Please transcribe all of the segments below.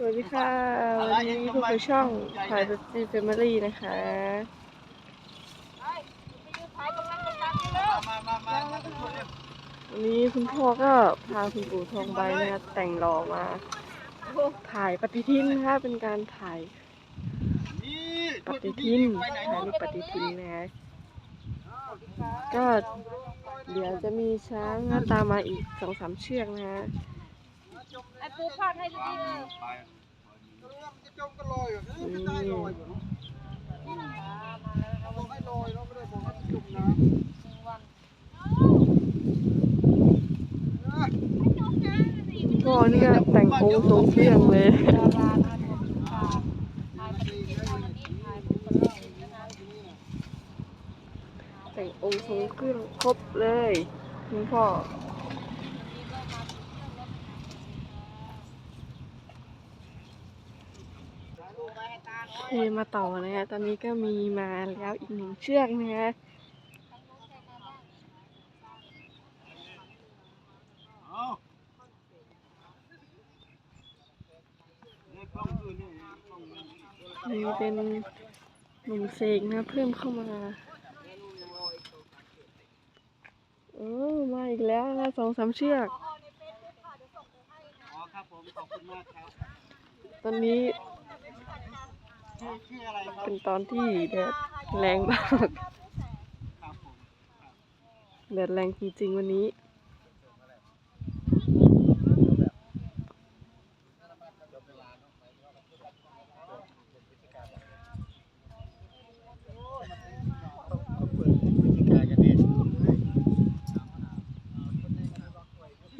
สวัสดีค่ะ วันนี้พวกเราช่องถ่ายแบบจีเฟมิลี่นะคะ วันนี้คุณพ่อก็พาคุณปู่ทองใบนะคะแต่งหล่อมา ถ่ายปฏิทินนะคะเป็นการถ่ายปฏิทินถ่ายรูปปฏิทินนะคะก็เดี๋ยวจะมีช้างหน้าตามมาอีกสองสามเชือกนะคะ ไอ้ปูพาดให้ดีๆเลยพ่อนี่ก็แต่งองค์ทรงเครื่องเลอยดารานะถ่ายปฏิทินวันนี้ถ่ายปฏิทินนะคะแต่งองค์ทรงเครื่องครบเลยคุณพ่อ เทมาต่อนะคะตอนนี้ก็มีมาแล้วอีกหนึ่งเชือกนะคะนี่เป็นหนุ่มเสกนะเพิ่มเข้ามาเออมาอีกแล้วนะสองสามเชือกอ๋อครับผมขอบคุณมากครับตอนนี้ เป็นตอนที่แดดแรงมากแดดแรงจริงๆวันนี้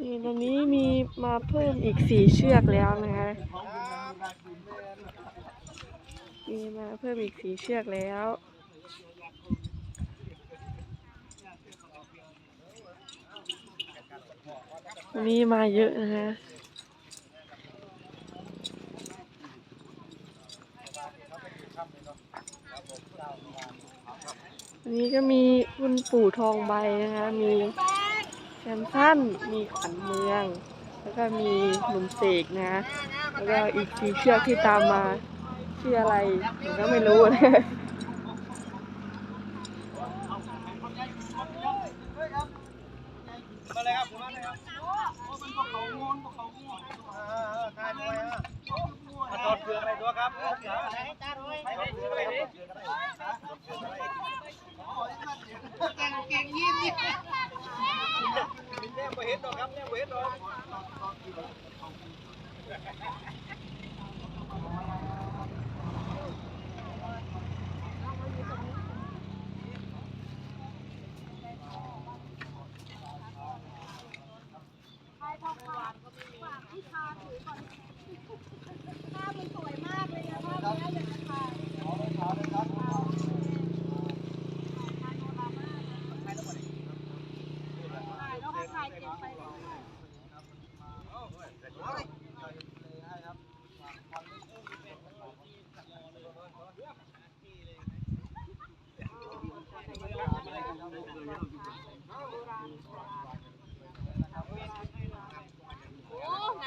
นี่ตอนนี้มีมาเพิ่มอีกสี่เชือกแล้วนะคะ มีมาเพิ่มอีกสีเชือกแล้ววันนี้มาเยอะนะคะวันนี้ก็มีคุณปู่ทองใบนะคะ มีแซมสั้นมีขวัญเมือง แล้วก็มีหนุ่มเสกนะ แล้วก็อีกสีเชือกที่ตามมา ชื่ออะไรก็ไม่รู้นะมาเลยครับมาเลยครับมันพวกเขางอนพวกเขางอนเออทานด้วยฮะมาตอดเกลือไรตัวครับเกลืออะไรตอดเลืออะไรตอดเลืออะไรตอดเก่งเก่งยิ้มยิ้มเนี่ยเห็นดอกครับเนี่ยไปเห็นดอ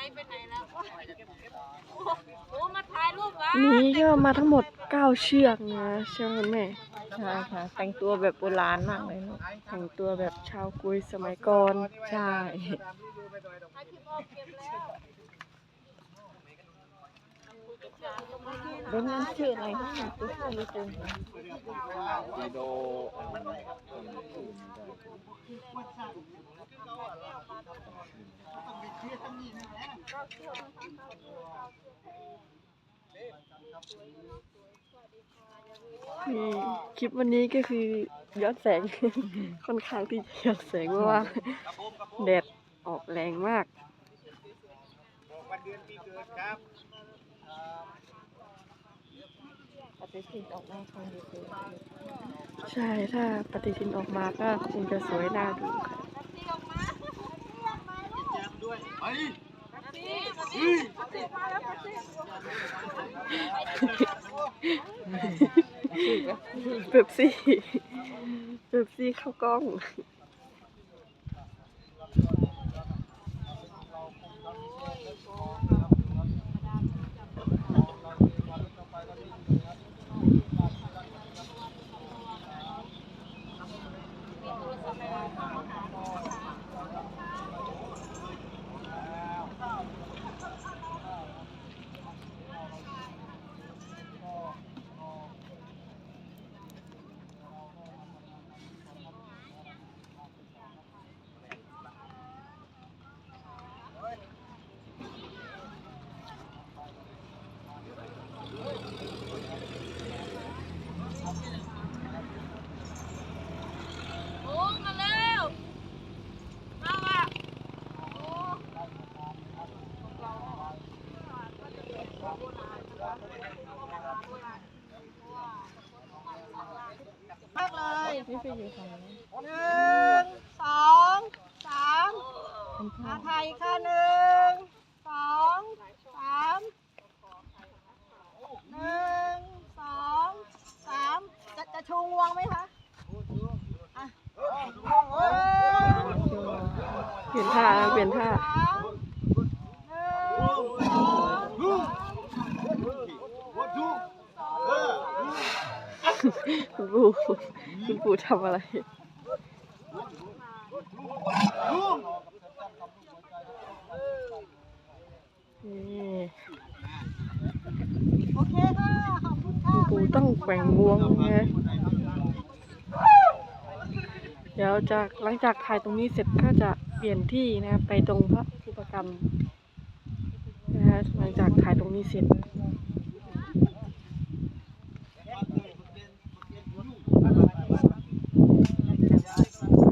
ไหนไปไหนแล้วโอ้โหมาถ่ายรูปวะนี้ก็มาทั้งหมดเก้าเชือกนะใช่ไหมคุณแม่ใช่ค่ะ แต่งตัวแบบโบราณมากเลยลูกแต่งตัวแบบชาวกุยสมัยก่อนใช่ ถ่ายคลิปออกเก็บแล้วเดี๋ยวมันชื่ออะไรนะตัวชื่อไม่เต็ม นี่คลิปวันนี้ก็คือย้อนแสง ค่อนข้างที่ย้อนแสงเพราะว่าแดดออกแรงมากวันเดือนปีเกิดครับปฏิทินออกมาคงดีใช่ถ้าปฏิทินออกมาก็คงจะสวยน่าดูค่ะด้วยไป เป๊ปซี่เป๊ปซี่เข้ากล้องมากเลย นี่ไปอยู่ฝั่งนี้ หนึ่งสองสาม คุณพ่ ออาไทยค่ะหนึ่งสองสามหนึ่งสองสามจะจะชูงวงไหมคะอะหนึ่งเปลี่ยนท่านะเปลี่ยนท่าสามหนึ่งสองคุณปู่คุณปู่ทำอะไร นี่ โอเคค่ะขอบคุณค่ะกูต้องแกว่งงวงนะเดี๋ยวจากหลังจากถ่ายตรงนี้เสร็จก็จะเปลี่ยนที่นะไปตรงพระอุปกรรมนะฮะหลังจากถ่ายตรงนี้เสร็จ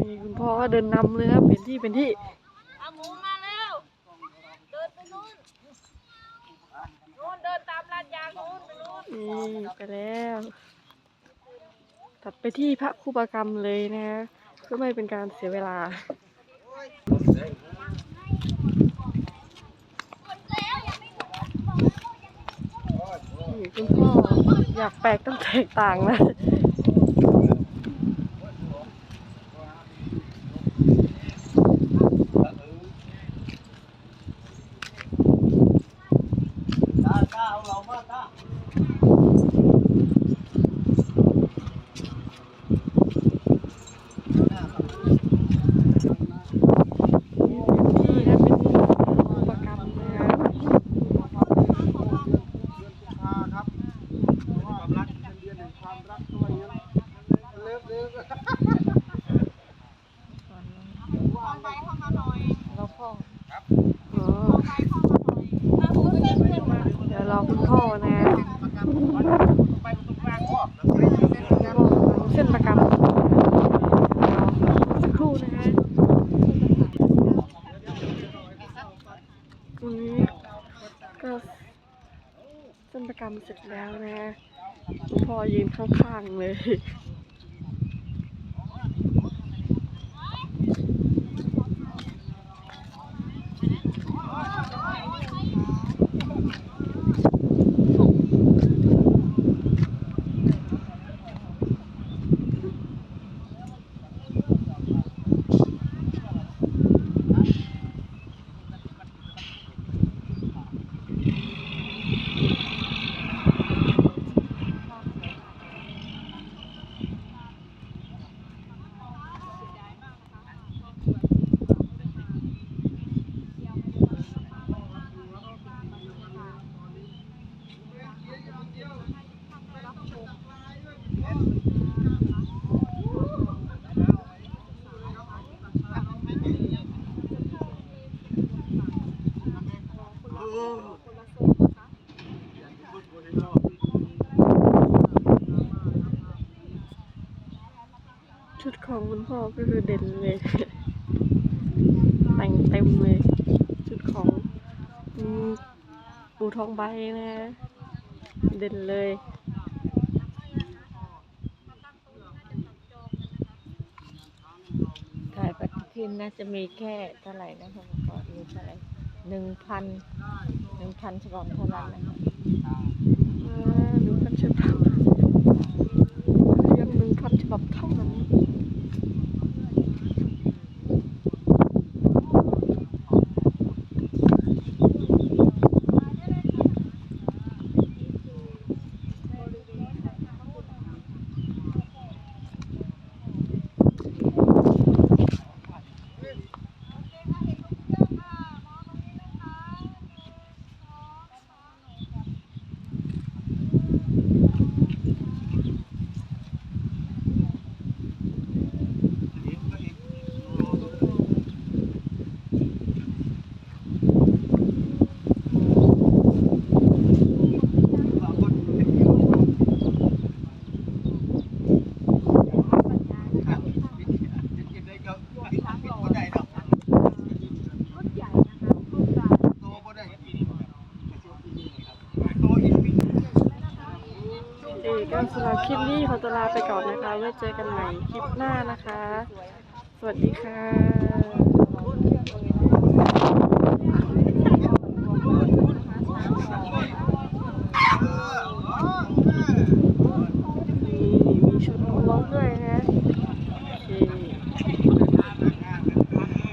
นี่คุณพ่อก็เดินนำเลยครับเปลี่ยนที่เป็นที่ เอาหมูมาแล้ว เดินไปนู่นนู่นเดินตามลานยางนู่ นี่ไปแล้ว ตัดไปที่พระครูปกรรมเลยนะฮะเพื่อไม่เป็นการเสียเวลา นี่คุณพ่ออยากแปลกต้องแตกต่างนะ ตาตาเอาเรามาตา ที่นะเป็นพระครูปกรรมนะฮะ ครับความรักเป็นเดือนแห่งความรักด้วยยังเลิฟเลิฟ เอาไปเข้ามาหน่อย เราพ่อ อ๋อ เอาไปเข้ามาหน่อยเอาหมูเส้นขึ้นมา เดี๋ยวรอคุณพ่อนะ ไปตรงกลางพ่อ เส้นประกรรมสักครู่นะฮะตรงนี้ก็เส้นประกรรม เสร็จแล้วนะพ่อยืนข้างๆเลย คุณพ่อก็คือเด่นเลยแต่งเต็มเลย ชุดของปูทองใบนะ เด่นเลยถ่ายปฏิทินน่าจะมีแค่เท่าไหร่นะผมก็มีเท่าไหร่หนึ่งพันหนึ่งพันฉบับเท่านั้นนะคะ ตัวลาไปก่อนนะคะ ไว้เจอกันใหม่คลิปหน้านะคะ สวัสดีค่ะ